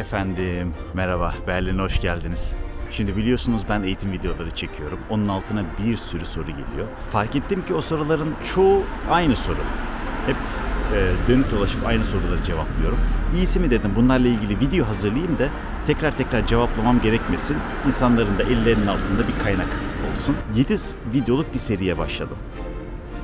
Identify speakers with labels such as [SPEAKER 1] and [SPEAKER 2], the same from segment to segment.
[SPEAKER 1] Efendim, merhaba. Berlin'e hoş geldiniz. Şimdi biliyorsunuz ben eğitim videoları çekiyorum. Onun altına bir sürü soru geliyor. Fark ettim ki o soruların çoğu aynı soru. Hep e, dönüp dolaşıp aynı soruları cevaplıyorum. İyisi mi dedim bunlarla ilgili video hazırlayayım da tekrar tekrar cevaplamam gerekmesin. İnsanların da ellerinin altında bir kaynak olsun. 7 videoluk bir seriye başladım.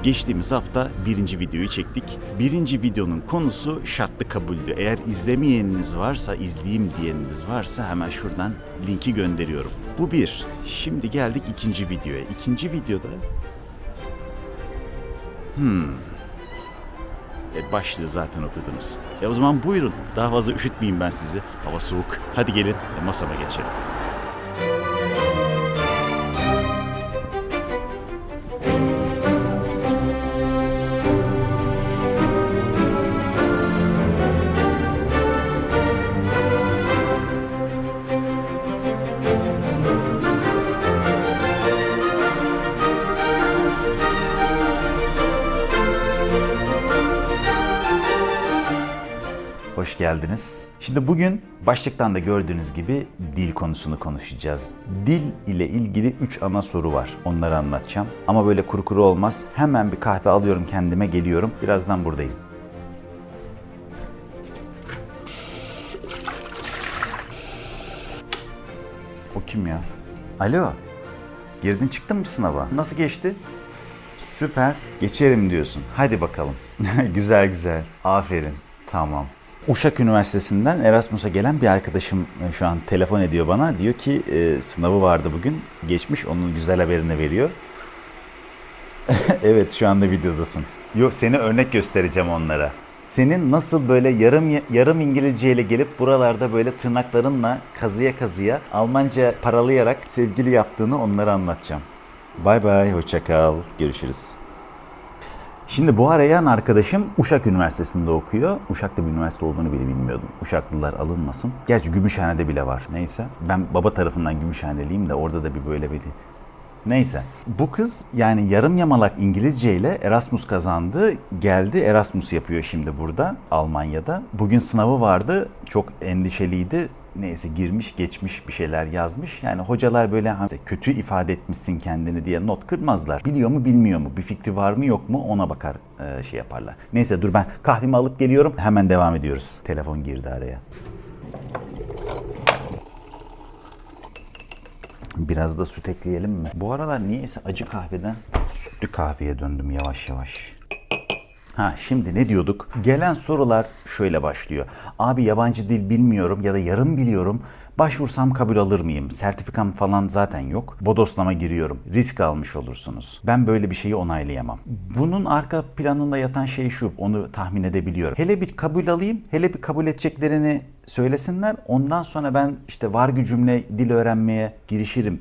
[SPEAKER 1] Geçtiğimiz hafta birinci videoyu çektik. Birinci videonun konusu şartlı kabuldü. Eğer izlemeyeniniz varsa, izleyeyim diyeniniz varsa hemen şuradan linki gönderiyorum. Bu bir. Şimdi geldik ikinci videoya. İkinci videoda... Hmm. E, başlığı zaten okudunuz. E o zaman buyurun. Daha fazla üşütmeyeyim ben sizi. Hava soğuk. Hadi gelin e, masama geçelim. Geldiniz. Şimdi bugün başlıktan da gördüğünüz gibi dil konusunu konuşacağız. Dil ile ilgili 3 ana soru var. Onları anlatacağım. Ama böyle kuru kuru olmaz. Hemen bir kahve alıyorum kendime geliyorum. Birazdan buradayım. O kim ya? Alo. Girdin çıktın mı sınava? Nasıl geçti? Süper. Geçerim diyorsun. Hadi bakalım. güzel güzel. Aferin. Tamam. Uşak Üniversitesi'nden Erasmus'a gelen bir arkadaşım e, şu an telefon ediyor bana. Diyor ki e, sınavı vardı bugün. Geçmiş onun güzel haberini veriyor. evet şu anda videodasın. Yok seni örnek göstereceğim onlara. Senin nasıl böyle yarım yarım İngilizce ile gelip buralarda böyle tırnaklarınla kazıya kazıya Almanca paralayarak sevgili yaptığını onlara anlatacağım. Bay bay, hoşça kal, görüşürüz. Şimdi bu arayan arkadaşım Uşak Üniversitesi'nde okuyor. Uşak'ta bir üniversite olduğunu bile bilmiyordum. Uşaklılar alınmasın. Gerçi Gümüşhane'de bile var. Neyse. Ben baba tarafından Gümüşhaneliyim de orada da bir böyle bir Neyse. Bu kız yani yarım yamalak İngilizce ile Erasmus kazandı. Geldi Erasmus yapıyor şimdi burada Almanya'da. Bugün sınavı vardı. Çok endişeliydi. Neyse girmiş geçmiş bir şeyler yazmış. Yani hocalar böyle hani kötü ifade etmişsin kendini diye not kırmazlar. Biliyor mu bilmiyor mu? Bir fikri var mı yok mu ona bakar e, şey yaparlar. Neyse dur ben kahvemi alıp geliyorum. Hemen devam ediyoruz. Telefon girdi araya. Biraz da süt ekleyelim mi? Bu aralar niyeyse acı kahveden sütlü kahveye döndüm yavaş yavaş. Ha şimdi ne diyorduk? Gelen sorular şöyle başlıyor. Abi yabancı dil bilmiyorum ya da yarım biliyorum. Başvursam kabul alır mıyım? Sertifikam falan zaten yok. Bodoslama giriyorum. Risk almış olursunuz. Ben böyle bir şeyi onaylayamam. Bunun arka planında yatan şey şu. Onu tahmin edebiliyorum. Hele bir kabul alayım. Hele bir kabul edeceklerini söylesinler. Ondan sonra ben işte var gücümle dil öğrenmeye girişirim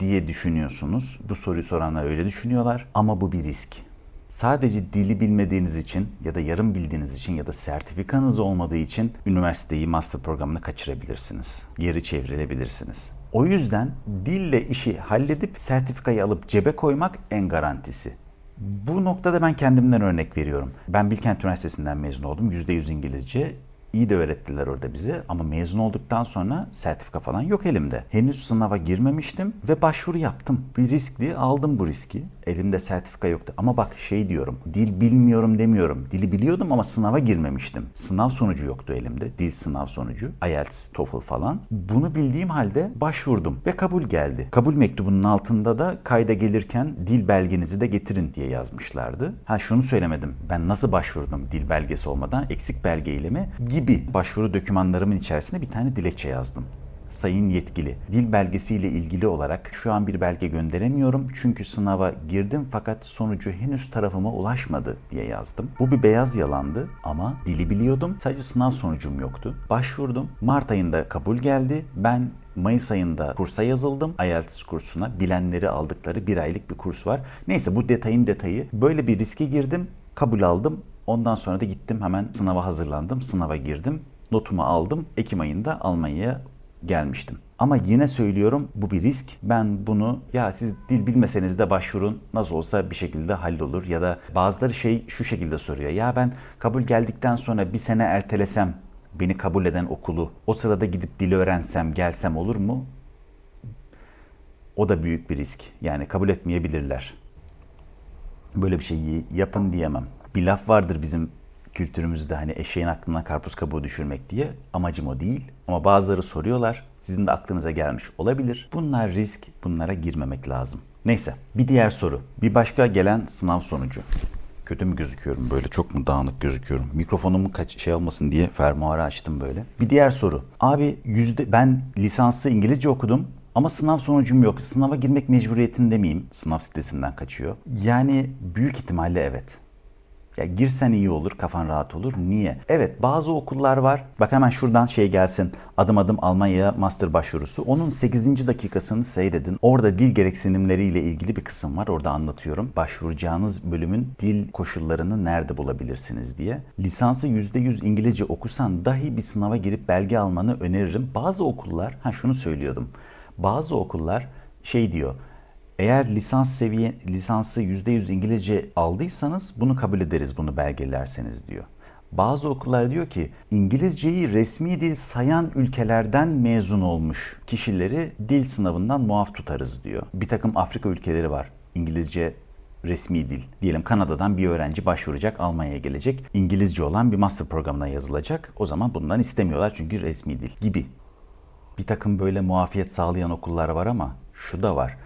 [SPEAKER 1] diye düşünüyorsunuz. Bu soruyu soranlar öyle düşünüyorlar. Ama bu bir risk. Sadece dili bilmediğiniz için ya da yarım bildiğiniz için ya da sertifikanız olmadığı için üniversiteyi, master programını kaçırabilirsiniz. Geri çevrilebilirsiniz. O yüzden dille işi halledip sertifikayı alıp cebe koymak en garantisi. Bu noktada ben kendimden örnek veriyorum. Ben Bilkent Üniversitesi'nden mezun oldum. %100 İngilizce. İyi de öğrettiler orada bize ama mezun olduktan sonra sertifika falan yok elimde. Henüz sınava girmemiştim ve başvuru yaptım. Bir riskli aldım bu riski. Elimde sertifika yoktu ama bak şey diyorum. Dil bilmiyorum demiyorum. Dili biliyordum ama sınava girmemiştim. Sınav sonucu yoktu elimde. Dil sınav sonucu. IELTS, TOEFL falan. Bunu bildiğim halde başvurdum ve kabul geldi. Kabul mektubunun altında da kayda gelirken dil belgenizi de getirin diye yazmışlardı. Ha şunu söylemedim. Ben nasıl başvurdum dil belgesi olmadan eksik belgeyle mi? Gibi başvuru dokümanlarımın içerisine bir tane dilekçe yazdım. Sayın yetkili, dil belgesiyle ilgili olarak şu an bir belge gönderemiyorum çünkü sınava girdim fakat sonucu henüz tarafıma ulaşmadı diye yazdım. Bu bir beyaz yalandı ama dili biliyordum sadece sınav sonucum yoktu. Başvurdum. Mart ayında kabul geldi. Ben Mayıs ayında kursa yazıldım. IELTS kursuna bilenleri aldıkları bir aylık bir kurs var. Neyse bu detayın detayı. Böyle bir riske girdim. Kabul aldım. Ondan sonra da gittim hemen sınava hazırlandım. Sınava girdim. Notumu aldım. Ekim ayında Almanya'ya gelmiştim. Ama yine söylüyorum bu bir risk. Ben bunu ya siz dil bilmeseniz de başvurun nasıl olsa bir şekilde hallolur ya da bazıları şey şu şekilde soruyor. Ya ben kabul geldikten sonra bir sene ertelesem beni kabul eden okulu o sırada gidip dili öğrensem gelsem olur mu? O da büyük bir risk. Yani kabul etmeyebilirler. Böyle bir şeyi yapın diyemem. Bir laf vardır bizim kültürümüzde hani eşeğin aklına karpuz kabuğu düşürmek diye. Amacım o değil. Ama bazıları soruyorlar. Sizin de aklınıza gelmiş olabilir. Bunlar risk. Bunlara girmemek lazım. Neyse bir diğer soru. Bir başka gelen sınav sonucu. Kötü mü gözüküyorum böyle çok mu dağınık gözüküyorum? Mikrofonumu kaç şey olmasın diye fermuarı açtım böyle. Bir diğer soru. Abi yüzde ben lisansı İngilizce okudum ama sınav sonucum yok. Sınava girmek mecburiyetinde miyim? Sınav sitesinden kaçıyor. Yani büyük ihtimalle evet. Ya girsen iyi olur, kafan rahat olur. Niye? Evet bazı okullar var. Bak hemen şuradan şey gelsin. Adım adım Almanya master başvurusu. Onun 8. dakikasını seyredin. Orada dil gereksinimleriyle ilgili bir kısım var. Orada anlatıyorum. Başvuracağınız bölümün dil koşullarını nerede bulabilirsiniz diye. Lisansı %100 İngilizce okusan dahi bir sınava girip belge almanı öneririm. Bazı okullar, ha şunu söylüyordum. Bazı okullar şey diyor. Eğer lisans seviye lisansı %100 İngilizce aldıysanız bunu kabul ederiz bunu belgelerseniz diyor. Bazı okullar diyor ki İngilizceyi resmi dil sayan ülkelerden mezun olmuş kişileri dil sınavından muaf tutarız diyor. Bir takım Afrika ülkeleri var. İngilizce resmi dil. Diyelim Kanada'dan bir öğrenci başvuracak, Almanya'ya gelecek. İngilizce olan bir master programına yazılacak. O zaman bundan istemiyorlar çünkü resmi dil gibi. Bir takım böyle muafiyet sağlayan okullar var ama şu da var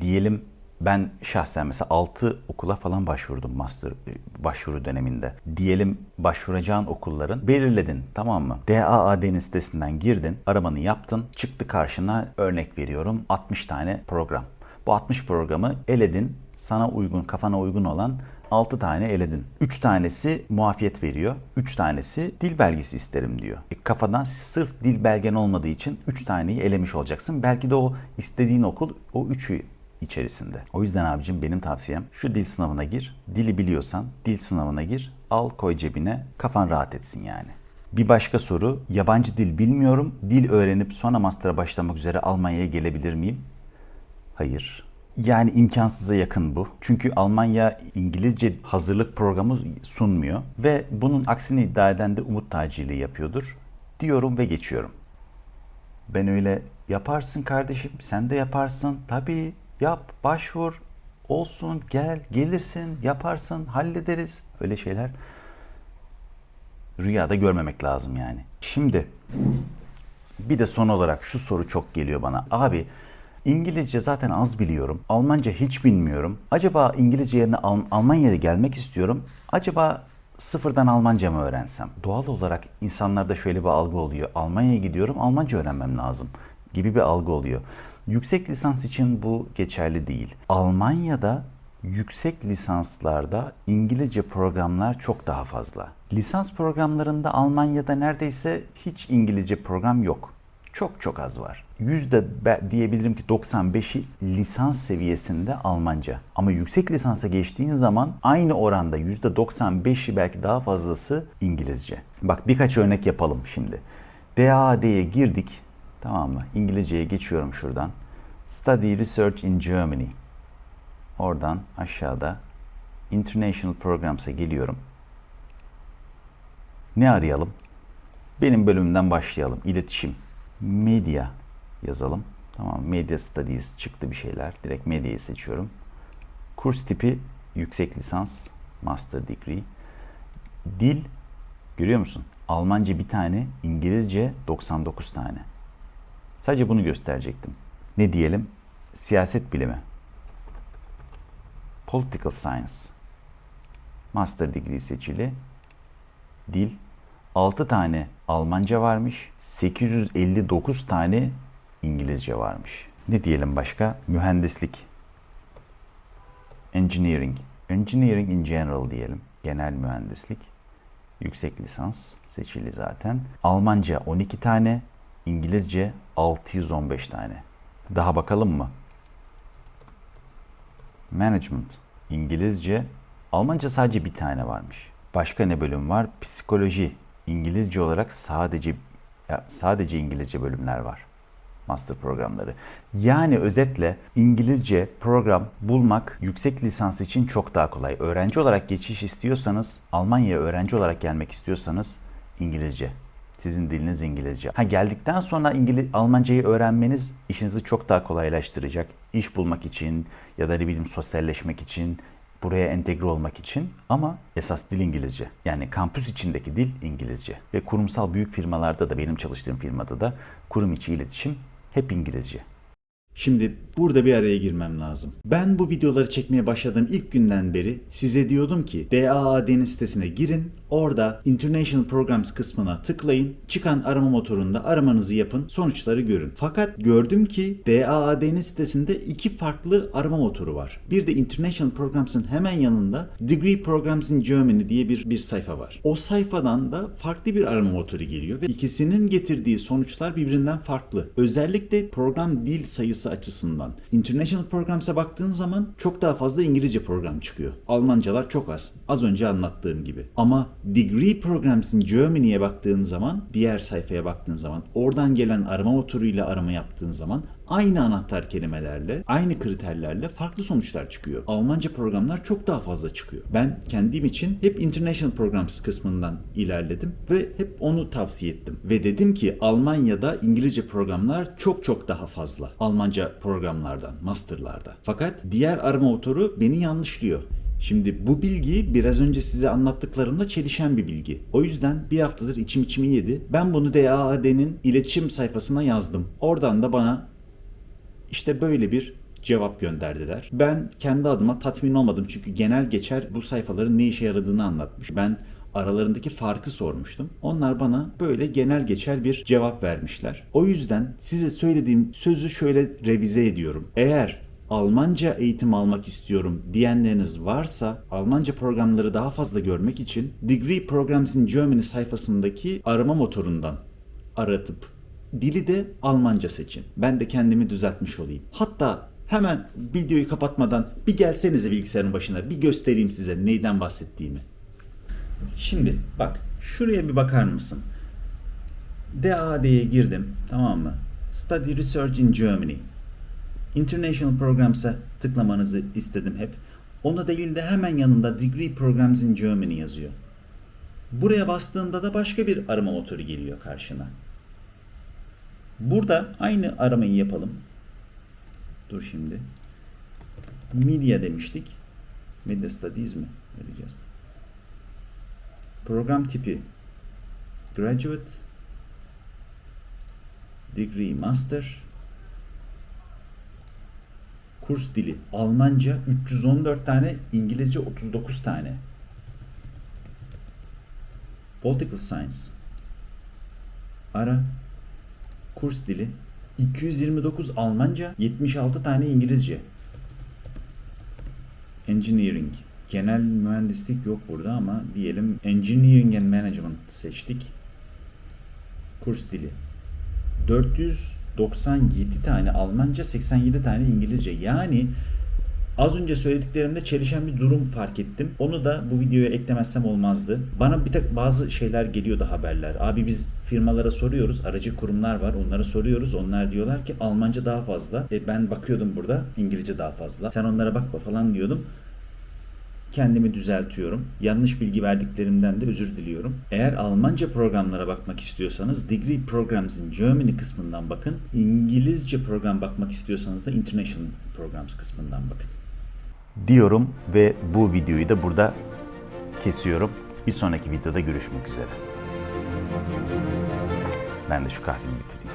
[SPEAKER 1] diyelim ben şahsen mesela 6 okula falan başvurdum master e, başvuru döneminde. Diyelim başvuracağın okulların belirledin tamam mı? DAAD'nin sitesinden girdin, aramanı yaptın, çıktı karşına örnek veriyorum 60 tane program. Bu 60 programı eledin, sana uygun, kafana uygun olan 6 tane eledin. 3 tanesi muafiyet veriyor. 3 tanesi dil belgesi isterim diyor. E kafadan sırf dil belgen olmadığı için 3 taneyi elemiş olacaksın. Belki de o istediğin okul o 3'ü içerisinde. O yüzden abicim benim tavsiyem şu dil sınavına gir. Dili biliyorsan dil sınavına gir. Al koy cebine. Kafan rahat etsin yani. Bir başka soru. Yabancı dil bilmiyorum. Dil öğrenip sonra master'a başlamak üzere Almanya'ya gelebilir miyim? Hayır. Yani imkansıza yakın bu. Çünkü Almanya İngilizce hazırlık programı sunmuyor ve bunun aksini iddia eden de umut tacili yapıyordur. Diyorum ve geçiyorum. Ben öyle yaparsın kardeşim, sen de yaparsın. Tabii yap, başvur, olsun, gel, gelirsin, yaparsın, hallederiz. Öyle şeyler rüyada görmemek lazım yani. Şimdi bir de son olarak şu soru çok geliyor bana. Abi İngilizce zaten az biliyorum. Almanca hiç bilmiyorum. Acaba İngilizce yerine Al- Almanya'ya gelmek istiyorum. Acaba sıfırdan Almanca mı öğrensem? Doğal olarak insanlarda şöyle bir algı oluyor. Almanya'ya gidiyorum, Almanca öğrenmem lazım gibi bir algı oluyor. Yüksek lisans için bu geçerli değil. Almanya'da yüksek lisanslarda İngilizce programlar çok daha fazla. Lisans programlarında Almanya'da neredeyse hiç İngilizce program yok. Çok çok az var. Yüzde diyebilirim ki 95'i lisans seviyesinde Almanca. Ama yüksek lisansa geçtiğin zaman aynı oranda yüzde 95'i belki daha fazlası İngilizce. Bak birkaç örnek yapalım şimdi. DAAD'ye girdik. Tamam mı? İngilizceye geçiyorum şuradan. Study Research in Germany. Oradan aşağıda International Programs'a geliyorum. Ne arayalım? Benim bölümümden başlayalım. İletişim. Medya yazalım. Tamam Media Studies çıktı bir şeyler. Direkt medyayı seçiyorum. Kurs tipi yüksek lisans, master degree. Dil görüyor musun? Almanca bir tane, İngilizce 99 tane. Sadece bunu gösterecektim. Ne diyelim? Siyaset bilimi. Political Science. Master degree seçili. Dil 6 tane Almanca varmış. 859 tane İngilizce varmış. Ne diyelim başka? Mühendislik. Engineering. Engineering in general diyelim. Genel mühendislik. Yüksek lisans seçili zaten. Almanca 12 tane, İngilizce 615 tane. Daha bakalım mı? Management. İngilizce. Almanca sadece bir tane varmış. Başka ne bölüm var? Psikoloji. İngilizce olarak sadece sadece İngilizce bölümler var. Master programları. Yani özetle İngilizce program bulmak yüksek lisans için çok daha kolay. Öğrenci olarak geçiş istiyorsanız, Almanya'ya öğrenci olarak gelmek istiyorsanız İngilizce Sizin diliniz İngilizce. Ha geldikten sonra İngiliz Almancayı öğrenmeniz işinizi çok daha kolaylaştıracak. İş bulmak için ya da ne bileyim sosyalleşmek için, buraya entegre olmak için ama esas dil İngilizce. Yani kampüs içindeki dil İngilizce. Ve kurumsal büyük firmalarda da benim çalıştığım firmada da kurum içi iletişim hep İngilizce. Şimdi burada bir araya girmem lazım. Ben bu videoları çekmeye başladığım ilk günden beri size diyordum ki DAAD'nin sitesine girin. Orada International Programs kısmına tıklayın. Çıkan arama motorunda aramanızı yapın. Sonuçları görün. Fakat gördüm ki DAAD'nin sitesinde iki farklı arama motoru var. Bir de International Programs'ın hemen yanında Degree Programs in Germany diye bir, bir sayfa var. O sayfadan da farklı bir arama motoru geliyor ve ikisinin getirdiği sonuçlar birbirinden farklı. Özellikle program dil sayısı açısından. International Programs'a baktığın zaman çok daha fazla İngilizce program çıkıyor. Almancalar çok az. Az önce anlattığım gibi. Ama Degree Programs in Germany'ye baktığın zaman, diğer sayfaya baktığın zaman, oradan gelen arama motoruyla arama yaptığın zaman aynı anahtar kelimelerle, aynı kriterlerle farklı sonuçlar çıkıyor. Almanca programlar çok daha fazla çıkıyor. Ben kendim için hep International Programs kısmından ilerledim ve hep onu tavsiye ettim. Ve dedim ki Almanya'da İngilizce programlar çok çok daha fazla. Almanca programlardan, masterlarda. Fakat diğer arama motoru beni yanlışlıyor. Şimdi bu bilgi biraz önce size anlattıklarımla çelişen bir bilgi. O yüzden bir haftadır içim içimi yedi. Ben bunu DAAD'nin iletişim sayfasına yazdım. Oradan da bana işte böyle bir cevap gönderdiler. Ben kendi adıma tatmin olmadım çünkü genel geçer bu sayfaların ne işe yaradığını anlatmış. Ben aralarındaki farkı sormuştum. Onlar bana böyle genel geçer bir cevap vermişler. O yüzden size söylediğim sözü şöyle revize ediyorum. Eğer Almanca eğitim almak istiyorum diyenleriniz varsa Almanca programları daha fazla görmek için Degree Programs in Germany sayfasındaki arama motorundan aratıp dili de Almanca seçin. Ben de kendimi düzeltmiş olayım. Hatta hemen videoyu kapatmadan bir gelsenize bilgisayarın başına bir göstereyim size neyden bahsettiğimi. Şimdi bak şuraya bir bakar mısın? DAD'ye girdim tamam mı? Study Research in Germany. International Programs'a tıklamanızı istedim hep. Ona değil de hemen yanında Degree Programs in Germany yazıyor. Buraya bastığında da başka bir arama motoru geliyor karşına. Burada aynı aramayı yapalım. Dur şimdi. Media demiştik. Media Studies mi vereceğiz? Program tipi Graduate Degree Master Kurs dili Almanca 314 tane, İngilizce 39 tane. Political Science Ara Kurs dili 229 Almanca, 76 tane İngilizce. Engineering. Genel mühendislik yok burada ama diyelim Engineering and Management seçtik. Kurs dili. 497 tane Almanca, 87 tane İngilizce. Yani Az önce söylediklerimde çelişen bir durum fark ettim. Onu da bu videoya eklemezsem olmazdı. Bana bir tek bazı şeyler geliyordu haberler. Abi biz firmalara soruyoruz. Aracı kurumlar var. Onlara soruyoruz. Onlar diyorlar ki Almanca daha fazla. E ben bakıyordum burada İngilizce daha fazla. Sen onlara bakma falan diyordum. Kendimi düzeltiyorum. Yanlış bilgi verdiklerimden de özür diliyorum. Eğer Almanca programlara bakmak istiyorsanız Degree Programs in Germany kısmından bakın. İngilizce program bakmak istiyorsanız da International Programs kısmından bakın diyorum ve bu videoyu da burada kesiyorum. Bir sonraki videoda görüşmek üzere. Ben de şu kahvemi bitireyim.